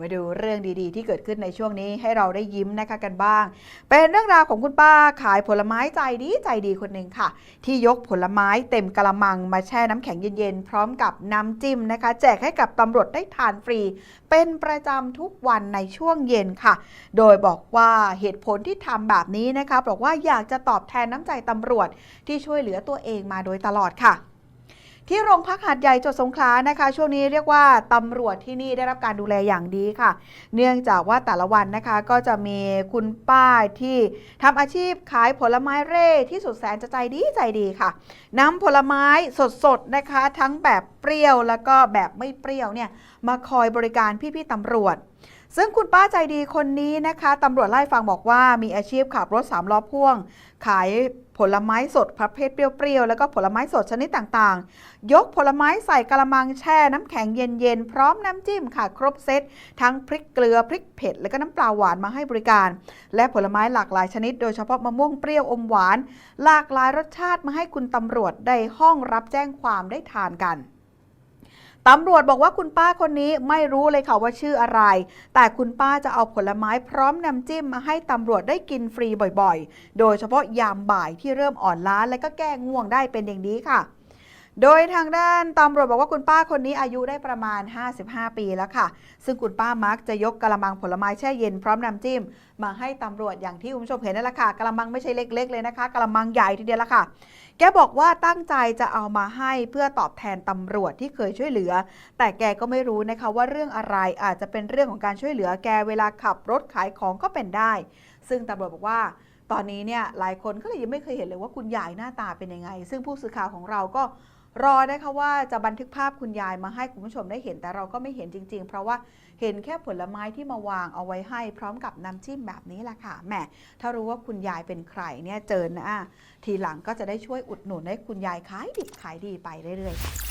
มาดูเรื่องดีๆ ที่เกิดขึ้นในช่วงนี้ให้เราได้ยิ้มนะคะกันบ้าง เป็นเรื่องราวของคุณป้าขายผลไม้ใจดีใจดีคนหนึ่งค่ะ ที่ยกผลไม้เต็มกระมังมาแช่น้ำแข็งเย็นๆ พร้อมกับน้ำจิ้มนะคะ แจกให้กับตำรวจได้ทานฟรี เป็นประจำทุกวันในช่วงเย็นค่ะ โดยบอกว่าเหตุผลที่ทำแบบนี้นะคะบอกว่าอยากจะตอบแทนน้ำใจตำรวจที่ช่วยเหลือตัวเองมาโดยตลอดค่ะ ที่โรงพักหาดใหญ่จังหวัดสงขลานะคะ ช่วงนี้เรียกว่าตำรวจที่นี่ได้รับการดูแลอย่างดีค่ะ เนื่องจากว่าแต่ละวันนะคะก็จะมีคุณป้าที่ทำอาชีพขายผลไม้เร่ที่สุดแสนจะใจดีใจดีค่ะนำผลไม้สดๆนะคะ ทั้งแบบเปรี้ยวแล้วก็แบบไม่เปรี้ยวเนี่ยมาคอยบริการพี่ๆตำรวจ ซึ่งคุณป้าใจดีคนนี้นะคะตำรวจไล่ฟังบอกว่ามีอาชีพขับรถสามล้อพ่วง ขายผลไม้สดประเภทเปรี้ยวๆ แล้วก็ผลไม้สดชนิดต่างๆ ยกผลไม้ใส่กระมังแช่น้ำแข็งเย็นๆ พร้อมน้ำจิ้มค่ะ ครบเซตทั้งพริกเกลือพริกเผ็ด แล้วก็น้ำปลาหวานมาให้บริการ และผลไม้หลากหลายชนิด โดยเฉพาะมะม่วงเปรี้ยวอมหวาน หลากหลายรสชาติมาให้คุณตำรวจได้ห้องรับแจ้งความได้ทานกัน ตำรวจบอกว่าคุณป้าคนนี้ไม่รู้เลยค่ะว่าชื่ออะไร แต่คุณป้าจะเอาผลไม้พร้อมน้ำจิ้มมาให้ตำรวจได้กินฟรีบ่อยๆ โดยเฉพาะยามบ่ายที่เริ่มอ่อนล้าและก็แก้ง่วงได้เป็นอย่างนี้ค่ะ โดยทางด้านตำรวจบอกว่าคุณป้าคนนี้อายุได้ประมาณ 55 ปีแล้วค่ะ ซึ่งคุณป้ามักจะยกกระมังผลไม้แช่เย็นพร้อมน้ำจิ้ม มาให้ตำรวจอย่างที่คุณผู้ชมเห็นนั่นแหละค่ะกระมังไม่ใช่เล็ก ๆ เลยนะคะกระมังใหญ่ทีเดียวละค่ะ แกบอกว่าตั้งใจจะเอามาให้เพื่อตอบแทนตำรวจที่เคยช่วยเหลือ แต่แกก็ไม่รู้นะคะว่าเรื่องอะไรอาจจะเป็นเรื่องของการช่วยเหลือแกเวลาขับรถขายของก็เป็นได้ ซึ่งตำรวจบอกว่าตอนนี้เนี่ยหลายคนก็เลยยังไม่เคยเห็นเลยว่าคุณยายหน้าตาเป็นยังไง ซึ่งผู้สื่อข่าวของเราก็ รอนะคะว่าจะบันทึกภาพคุณยายมาให้คุณผู้ชมได้เห็นแต่เราก็ไม่เห็นจริง ๆ เพราะว่าเห็นแค่ผลไม้ที่มาวางเอาไว้ให้ พร้อมกับน้ำจิ้มแบบนี้แหละค่ะแหมถ้ารู้ว่าคุณยายเป็นใครเนี่ยเจอนะทีหลังก็จะได้ช่วยอุดหนุนให้คุณยายขายดิบขายดีไปเรื่อยๆ